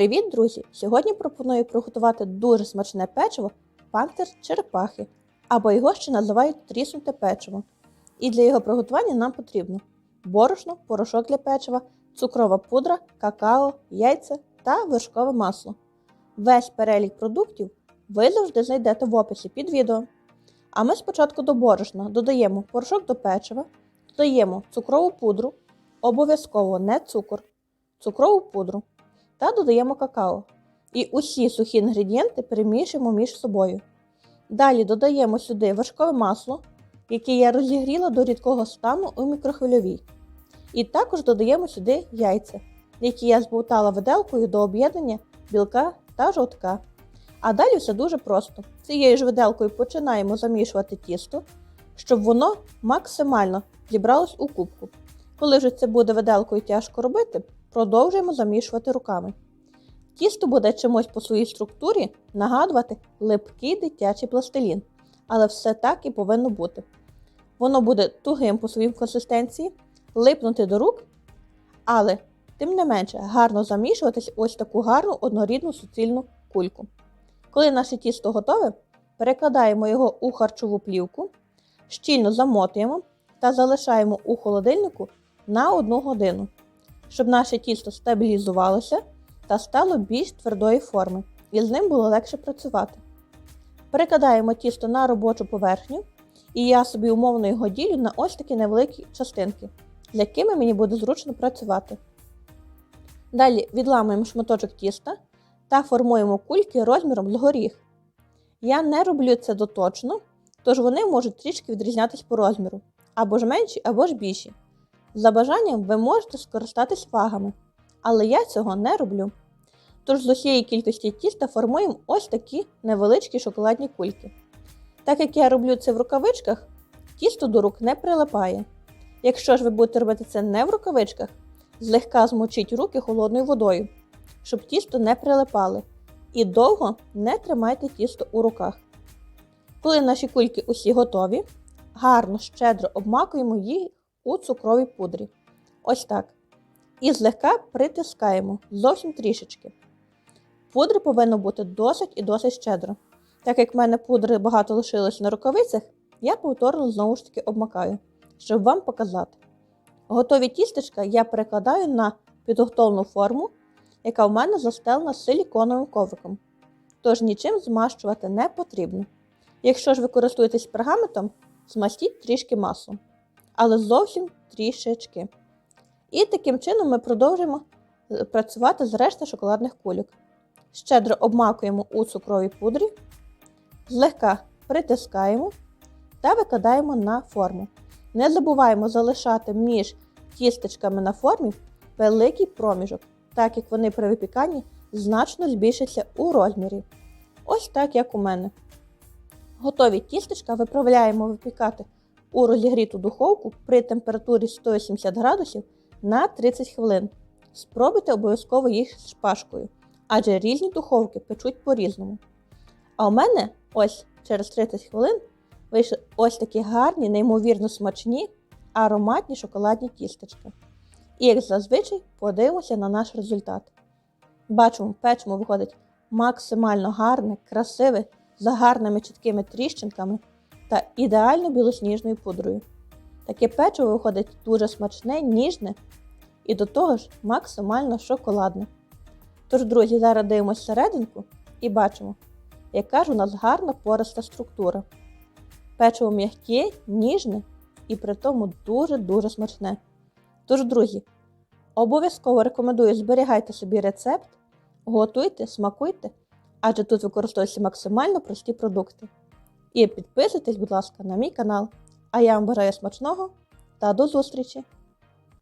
Привіт, друзі! Сьогодні пропоную приготувати дуже смачне печиво пантер черепахи, або його ще називають тріснуте печиво. І для його приготування нам потрібно борошно, порошок для печива, цукрова пудра, какао, яйця та вершкове масло. Весь перелік продуктів ви завжди знайдете в описі під відео. А ми спочатку до борошна додаємо порошок до печива, додаємо цукрову пудру, обов'язково не цукор, цукрову пудру та додаємо какао. І усі сухі інгредієнти перемішуємо між собою. Далі додаємо сюди вершкове масло, яке я розігріла до рідкого стану у мікрохвильовій. І також додаємо сюди яйця, які я збовтала виделкою до об'єднання білка та жовтка. А далі все дуже просто. Цією ж виделкою починаємо замішувати тісто, щоб воно максимально зібралось у кубку. Коли вже це буде виделкою тяжко робити, продовжуємо замішувати руками. Тісто буде чимось по своїй структурі нагадувати липкий дитячий пластилін, але все так і повинно бути. Воно буде тугим по своїй консистенції, липнути до рук, але, тим не менше, гарно замішуватись ось таку гарну однорідну суцільну кульку. Коли наше тісто готове, перекладаємо його у харчову плівку, щільно замотуємо та залишаємо у холодильнику на 1 годину, щоб наше тісто стабілізувалося та стало більш твердої форми, і з ним було легше працювати. Перекладаємо тісто на робочу поверхню, і я собі умовно його ділю на ось такі невеликі частинки, з якими мені буде зручно працювати. Далі відламуємо шматочок тіста та формуємо кульки розміром з горіх. Я не роблю це доточно, тож вони можуть трішки відрізнятися по розміру, або ж менші, або ж більші. За бажанням ви можете скористатись вагами, але я цього не роблю. Тож з усієї кількості тіста формуємо ось такі невеличкі шоколадні кульки. Так як я роблю це в рукавичках, тісто до рук не прилипає. Якщо ж ви будете робити це не в рукавичках, злегка змочіть руки холодною водою, щоб тісто не прилипало, і довго не тримайте тісто у руках. Коли наші кульки усі готові, гарно щедро обмакуємо їх у цукровій пудрі. Ось так. І злегка притискаємо зовсім трішечки. Пудри повинно бути досить і досить щедро. Так як в мене пудри багато лишилось на рукавицях, я повторно знову ж таки обмакаю, щоб вам показати. Готові тістечка я перекладаю на підготовлену форму, яка в мене застелена силіконовим ковриком. Тож нічим змащувати не потрібно. Якщо ж ви користуєтесь пергаментом, змастіть трішки масу, але зовсім трішечки. І таким чином ми продовжуємо працювати з решти шоколадних кульок. Щедро обмакуємо у цукровій пудрі, злегка притискаємо та викладаємо на форму. Не забуваємо залишати між тістечками на формі великий проміжок, так як вони при випіканні значно збільшаться у розмірі. Ось так, як у мене. Готові тістечка виправляємо випікати у розігріту духовку при температурі 180 градусів на 30 хвилин. Спробуйте обов'язково їх з шпажкою, адже різні духовки печуть по-різному. А у мене ось через 30 хвилин вийшли ось такі гарні, неймовірно смачні, ароматні шоколадні тістечка. І, як зазвичай, подивимося на наш результат. Бачимо, печимо виходить максимально гарне, красиве, з гарними чіткими тріщинками та ідеально білосніжною пудрою. Таке печиво виходить дуже смачне, ніжне і до того ж максимально шоколадне. Тож, друзі, зараз дивимося серединку і бачимо, яка ж у нас гарна пориста структура. Печиво м'яке, ніжне і при тому дуже-дуже смачне. Тож, друзі, обов'язково рекомендую зберігайте собі рецепт, готуйте, смакуйте, адже тут використовуються максимально прості продукти. І підписуйтесь, будь ласка, на мій канал. А я вам бажаю смачного та до зустрічі!